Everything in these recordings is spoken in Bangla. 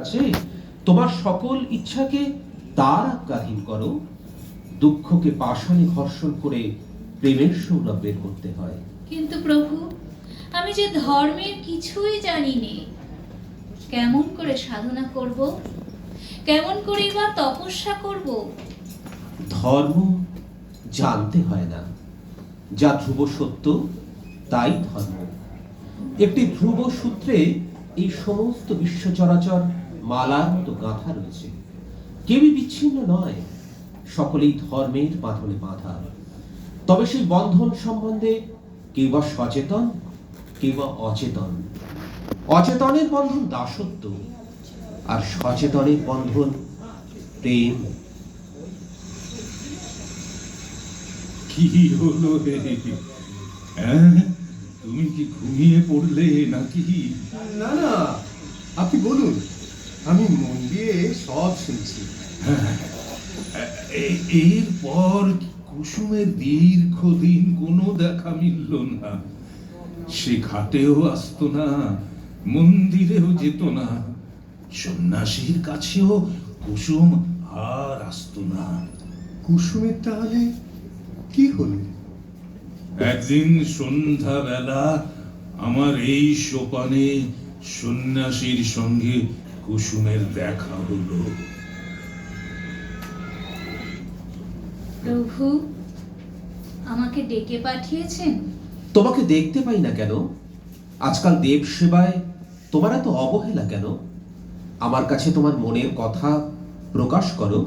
আছে? তোমার সকল ইচ্ছাকে তার আজ্ঞাধীন করো। দুঃখকে পাষাণে ঘর্ষণ করে প্রেমের সৌরভ বের করতে হয়। কিন্তু প্রভু আমি যে ধর্মের কিছুই জানি নে কেমন করে সাধনা করব? কেমন করে বা তপস্যা করব? ধর্ম জানতে হয় না। যা ধ্রুব সত্য তাই ধর্ম। একটি ধ্রুব সূত্রে এই সমস্ত বিশ্ব চরাচর মালার মতো গাঁথা রয়েছে। কেউই বিচ্ছিন্ন নয়। সকলেই ধর্মের বাঁধনে বাঁধা। তবে সেই বন্ধন সম্বন্ধে কেউ বা সচেতন কেউ বা অচেতন। অচেতনের বন্ধন দাসত্ব আর সচেতনের বন্ধন প্রেম। কি হলো হ্যাঁ? তুমি কি ঘুমিয়ে পড়লে নাকি? না না। আপনি বলুন। আমি মন দিয়ে সব শুনছি। এরপর কুসুমের দীর্ঘদিন কোনো দেখা মিলল না? সে ঘাটেও আসতো না মন্দিরেও যেত না। সন্ন্যাসীর কাছেও কুসুম আর আসতো না। কুসুমের তাহলে কি হলো? একদিন সন্ধ্যাবেলা আমার এই সোপানে সন্ন্যাসীর সঙ্গে কুসুমের দেখা হলো। প্রভু আমাকে ডেকে পাঠিয়েছেন? তোমাকে দেখতে পাই না কেন? আজকাল দেব সেবায় তোমার এত অবহেলা কেন? আমার কাছে তোমার মনের কথা প্রকাশ করো।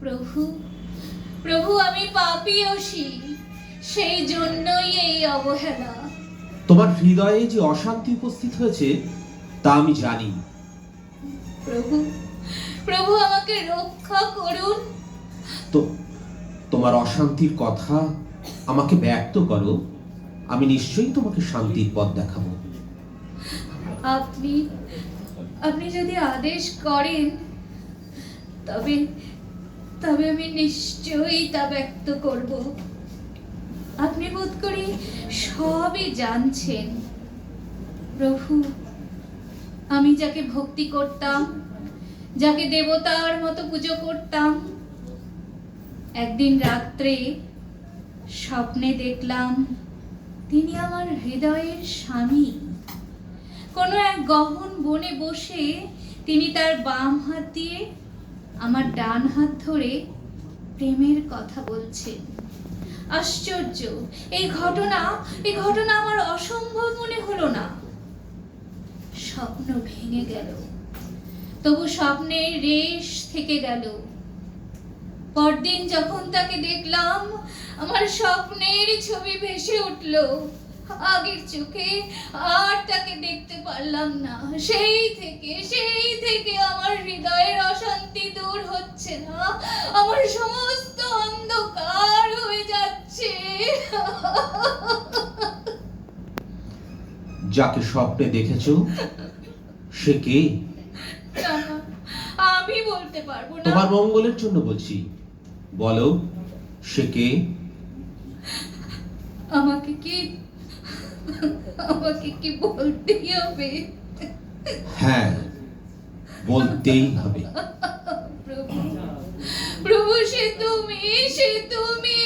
প্রভু প্রভু আমি পাপিয়সী সেই জন্যই এই অবহেলা। তোমার হৃদয়ে যে অশান্তি উপস্থিত হয়েছে তা আমি জানি। প্রভু প্রভু আমাকে রক্ষা করুন। তো তোমার অশান্তির কথা আমাকে ব্যক্ত করো আমি নিশ্চয়ই তোমাকে শান্তির পথ দেখাবো। আপনি আপনি যদি আদেশ করেন তবে তবে আমি নিশ্চয়ই তা ব্যক্ত করব। আপনি বোধ করি সবই জানছেন। প্রভু আমি যাকে ভক্তি করতাম, যাকে দেবতার মতো পুজো করতাম, একদিন রাত্রে স্বপ্নে দেখলাম তিনি আমার হৃদয়ের স্বামী। কোনো এক গহন বনে বসে তিনি তার বাম হাত দিয়ে আমার ডান হাত ধরে প্রেমের কথা বলছেন। আশ্চর্য, এই ঘটনা এই ঘটনা আমার অসম্ভব মনে হলো না। স্বপ্ন ভেঙে গেল। তবু স্বপ্নের রেশ থেকে গেল। পরদিন যখন তাকে দেখলাম, আমার স্বপ্নের ছবি ভেসে উঠল। আগের চোখে আর তাকে দেখতে পারলাম না। সেই থেকে সেই থেকে আমার হৃদয়ের অশান্তি দূর হচ্ছে না। আমার সমস্ত অন্ধকার হয়ে যাচ্ছে যাকে স্বপ্নে দেখেছ সে কে? আমি বলতে পারব না। তোমার মঙ্গলের জন্য বলছি। বলো সে কে? আমাকে কি আমাকে কি বলতেই হবে? হ্যাঁ বলতেই হবে। প্রভু প্রভু সে তুমি সে তুমি।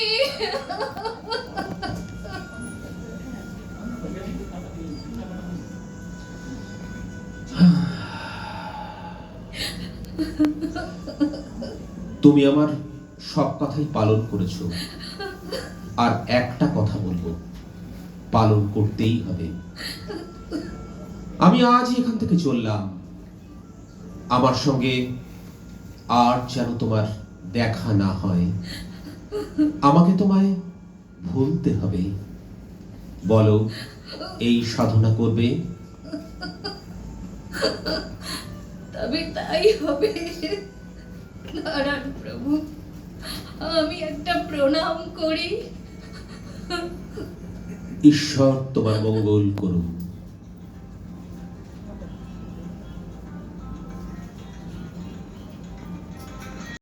তুমি আমার সব কথাই পালন করেছ। আর একটা কথা বলব, পালন করতেই হবে। আমি আজ এখান থেকে চললাম। আমার সঙ্গে আর যেন তোমার দেখা না হয়। আমাকে তোমায় ভুলতে হবে। বলো, এই সাধনা করবে? তবে তাই হবে। নারায়ণ প্রভু আমি একটা প্রণাম করি। ঈশ্বর তোমার মঙ্গল করুন।